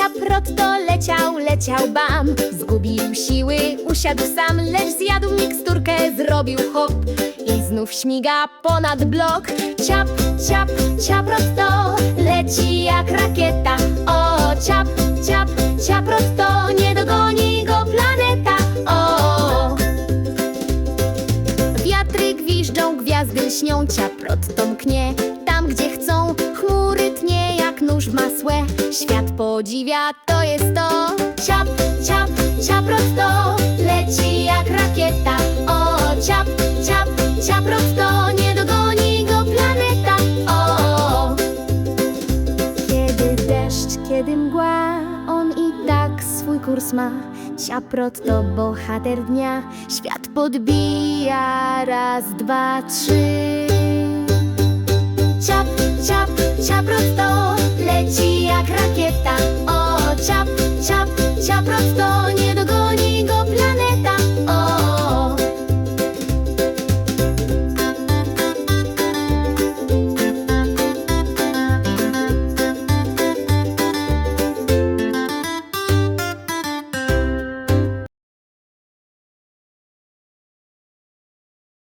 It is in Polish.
Ciaprotto leciał, leciał bam. Zgubił siły, usiadł sam Lecz zjadł miksturkę, zrobił hop I znów śmiga ponad blok. Ciap, ciap, ciaprotto Leci jak rakieta. O, ciap, ciap, ciaprotto Nie dogoni go planeta. O, Wiatry gwiżdżą, gwiazdy lśnią, ciaprotto mknie nóż w masłe. Świat podziwia, to jest to. Ciap, ciap, ciaprotto leci jak rakieta. O, ciap, ciap, ciaprotto nie dogoni go planeta. O, kiedy deszcz, kiedy mgła, on i tak swój kurs ma. Ciaprot to bohater dnia, świat podbija raz, dwa, trzy. Ciap, ciap, ciaprot rakieta